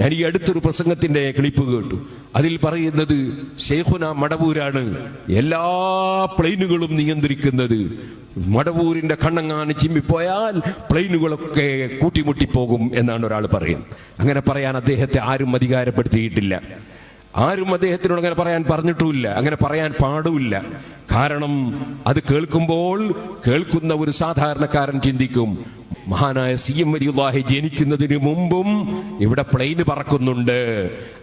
ഞാൻ ഈ അടുത്തൊരു പ്രസംഗത്തിന്റെ ക്ലിപ്പ് കേട്ടു. അതിൽ പറയുന്നത് ഷെയ്ഖുന മടവൂരാണ് എല്ലാ പ്ലെയിനുകളും നിയന്ത്രിക്കുന്നത്. മടവൂരിന്റെ കണ്ണങ്ങാന് ചിമ്മിപ്പോയാൽ പ്ലെയിനുകളൊക്കെ കൂട്ടിമുട്ടിപ്പോകും എന്നാണ് ഒരാൾ പറയുന്നത്. അങ്ങനെ പറയാൻ അദ്ദേഹത്തെ ആരും അധികാരപ്പെടുത്തിയിട്ടില്ല. ആരും അദ്ദേഹത്തിനോട് അങ്ങനെ പറയാൻ പറഞ്ഞിട്ടുമില്ല. അങ്ങനെ പറയാൻ പാടുമില്ല. കാരണം അത് കേൾക്കുമ്പോൾ കേൾക്കുന്ന ഒരു സാധാരണക്കാരൻ ചിന്തിക്കും മഹാനായ സി എം വലിയുല്ലാഹി ജനിക്കുന്നതിന് മുമ്പും ഇവിടെ പ്ലെയിന് പറക്കുന്നുണ്ട്.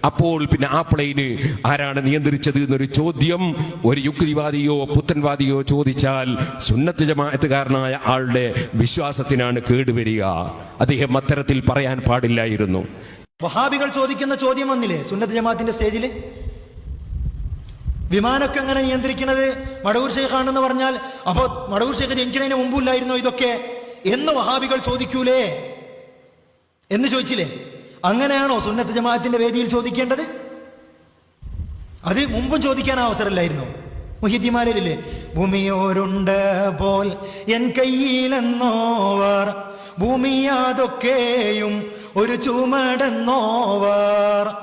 അപ്പോൾ പിന്നെ ആ പ്ലെയിന് ആരാണ് നിയന്ത്രിച്ചത് എന്നൊരു ചോദ്യം ഒരു യുക്തിവാദിയോ പുത്തൻവാദിയോ ചോദിച്ചാൽ സുന്നത്ത് ജമാഅത്തുകാരനായ ആളുടെ വിശ്വാസത്തിനാണ് കേടുവരിക. അദ്ദേഹം അത്തരത്തിൽ പറയാൻ പാടില്ലായിരുന്നു. വഹാബികൾ ചോദിക്കുന്ന ചോദ്യം വന്നില്ലേ സുന്നത്ത് ജമാഅത്തിന്റെ സ്റ്റേജിൽ വിമാനമൊക്കെ എങ്ങനെ നിയന്ത്രിക്കുന്നത് മടവൂർ ഷെയ്ഖാണെന്ന് പറഞ്ഞാൽ അപ്പോ മടവൂർ ഷെയ്ഖ് ജനിക്കുന്നതിന് മുമ്പില്ലായിരുന്നോ ഇതൊക്കെ? എന്ന് വഹാബികൾ ചോദിക്കൂലേ? എന്ന് ചോദിച്ചില്ലേ? അങ്ങനെയാണോ സുന്നത്ത് ജമാഅത്തിന്റെ വേദിയിൽ ചോദിക്കേണ്ടത്? അത് മുമ്പും ചോദിക്കാൻ അവസരമില്ലായിരുന്നു. മുഹിദ്ദിമാരില്ലേ ഭൂമിയോരുണ്ട് പോൽ എൻ കയ്യിലെന്നോവർ ഭൂമിയാതൊക്കെയും ഒരു ചുമടെന്നോവർ.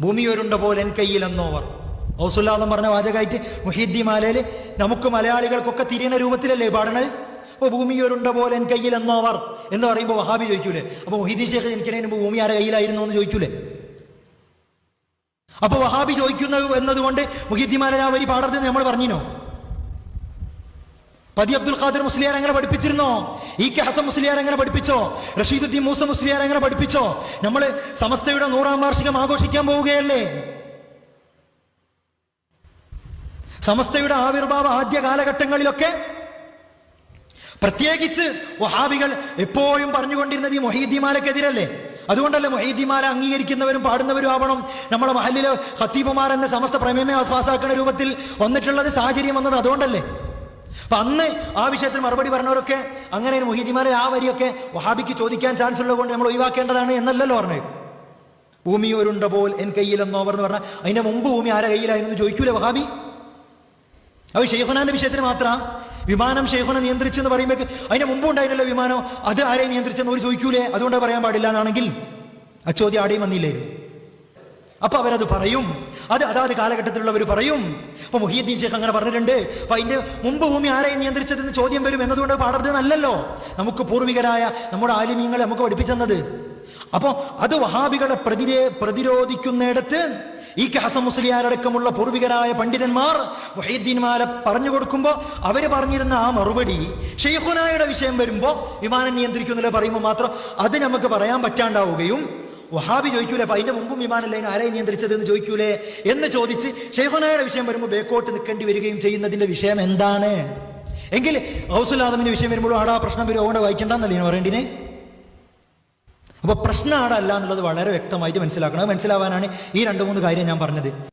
ഭൂമിയോരുണ്ട പോൽ എൻ കയ്യിലെന്നോവർ. ഔസുല്ലാദം പറഞ്ഞ വാചകമായിട്ട് മുഹിദ്ദിമാലയിൽ നമുക്ക് മലയാളികൾക്കൊക്കെ തിരിയണ രൂപത്തിലല്ലേ പാടണത്? അപ്പോൾ ഭൂമി ഒരുണ്ട പോലെ എൻ കയ്യിലെന്നോവർ എന്ന് പറയുമ്പോൾ വഹാബി ചോദിക്കൂലേ? അപ്പോൾ മുഹീദ്ദി ഷേഖ് ജനിക്കണേന് മുമ്പ് ഭൂമി ആരെ കയ്യിലായിരുന്നു എന്ന് ചോദിക്കൂലേ? അപ്പോൾ വഹാബി ചോദിക്കുന്നു എന്നതുകൊണ്ട് മുഹിദ്ദിമാരെ ആ വരി നമ്മൾ പറഞ്ഞിനോ? പതി അബ്ദുൽ ഖാദിർ മുസ്ലിയാർ എങ്ങനെ പഠിപ്പിച്ചിരുന്നോ? ഇ കെ ഹസൻ മുസ്ലിയാർ എങ്ങനെ പഠിപ്പിച്ചോ? റഷീദുദ്ദീൻ മൂസ മുസ്ലിയാർ എങ്ങനെ പഠിപ്പിച്ചോ? നമ്മൾ സമസ്തയുടെ നൂറാം വാർഷികം ആഘോഷിക്കാൻ പോവുകയല്ലേ? സമസ്തയുടെ ആവിർഭാവ ആദ്യ കാലഘട്ടങ്ങളിലൊക്കെ പ്രത്യേകിച്ച് വഹാബികൾ എപ്പോഴും പറഞ്ഞുകൊണ്ടിരുന്നത് ഈ മൊഹീദ്ദിമാലക്കെതിരല്ലേ അതുകൊണ്ടല്ലേ മൊഹീദ്ദിമാല അംഗീകരിക്കുന്നവരും പാടുന്നവരും ആവണം. നമ്മുടെ മഹലിലെ ഹത്തീബുമാർ എന്ന സമസ്ത പ്രമേയമേ പാസ്സാക്കുന്ന രൂപത്തിൽ വന്നിട്ടുള്ളത് സാഹചര്യം വന്നത് അതുകൊണ്ടല്ലേ? അപ്പൊ അന്ന് ആ വിഷയത്തിൽ മറുപടി പറഞ്ഞവരൊക്കെ അങ്ങനെ മൊഹീദ്ദിമാരെ ആ വരിയൊക്കെ വഹാബിക്ക് ചോദിക്കാൻ ചാൻസ് ഉള്ളതുകൊണ്ട് നമ്മൾ ഒഴിവാക്കേണ്ടതാണ് എന്നല്ലല്ലോ പറഞ്ഞത്. ഭൂമി ഒരുണ്ട പോൽ എൻ കയ്യിലെന്നോവർ എന്ന് പറഞ്ഞാൽ അതിന്റെ മുമ്പ് ഭൂമി ആരെ കയ്യിലായിരുന്നു? ചോദിക്കൂലേ വഹാബി? അത് ഷെയ്ഖുനാന്റെ വിഷയത്തിന് മാത്രം. വിമാനം ഷെയ്ഖുന നിയന്ത്രിച്ചെന്ന് പറയുമ്പോൾ അതിന് മുമ്പ് ഉണ്ടായിരുന്നല്ലോ വിമാനം. അത് ആരെ നിയന്ത്രിച്ചെന്ന് ഒരു ചോദിക്കൂലേ? അതുകൊണ്ട് പറയാൻ പാടില്ല എന്നാണെങ്കിൽ ആ ചോദ്യം ആടെയും വന്നില്ലായിരുന്നു അപ്പൊ അവരത് പറയും. അത് അതാത് കാലഘട്ടത്തിലുള്ളവർ പറയും. അപ്പൊ മുഹീദ്ദീൻ ഷെയ്ഖ് അങ്ങനെ പറഞ്ഞിട്ടുണ്ട്. അപ്പൊ അതിന്റെ മുമ്പ് ഭൂമി ആരെയും നിയന്ത്രിച്ചതെന്ന് ചോദ്യം വരും. എന്നതുകൊണ്ട് പാടരുതെന്നല്ലല്ലോ. നമുക്ക് പൂർവികരായ നമ്മുടെ ആലിമീങ്ങളെ നമുക്ക് പഠിപ്പിച്ചെന്നത്. അപ്പോ അത് വഹാബികളെ പ്രതിരേ പ്രതിരോധിക്കുന്നിടത്ത് ഈ ഹസൻ മുസ്ലിയാരടക്കമുള്ള പൂർവികരായ പണ്ഡിതന്മാർ വഹീദ്ദീൻമാരെ പറഞ്ഞു കൊടുക്കുമ്പോൾ അവർ പറഞ്ഞിരുന്ന ആ മറുപടി ഷെയ്ഖുനായുടെ വിഷയം വരുമ്പോൾ വിമാനം നിയന്ത്രിക്കുന്നില്ല പറയുമ്പോൾ മാത്രം അത് നമുക്ക് പറയാൻ പറ്റാണ്ടാവുകയും വഹാബി ചോദിക്കൂലേ അപ്പൊ അതിന്റെ മുമ്പും വിമാനല്ലേ ആരെ നിയന്ത്രിച്ചത്? എന്ന് ചോദിക്കൂലേ എന്ന് ചോദിച്ച് ഷെയ്ഖുനായുടെ വിഷയം വരുമ്പോൾ ബേക്കോട്ട് നിൽക്കേണ്ടി വരികയും ചെയ്യുന്നതിന്റെ വിഷയം എന്താണ്? എങ്കിൽ ഹൗസുൽ ആദമിന്റെ വിഷയം വരുമ്പോഴും ആടാ പ്രശ്നം വരും അതുകൊണ്ട് വായിക്കണ്ടെന്നല്ലേ പറയേണ്ടിനെ അപ്പൊ പ്രശ്നം അല്ല എന്നുള്ളത് വളരെ വ്യക്തമായിട്ട് മനസ്സിലാക്കണം. മനസ്സിലാവാനാണ് ഈ രണ്ട് മൂന്ന് കാര്യം ഞാൻ പറഞ്ഞത്.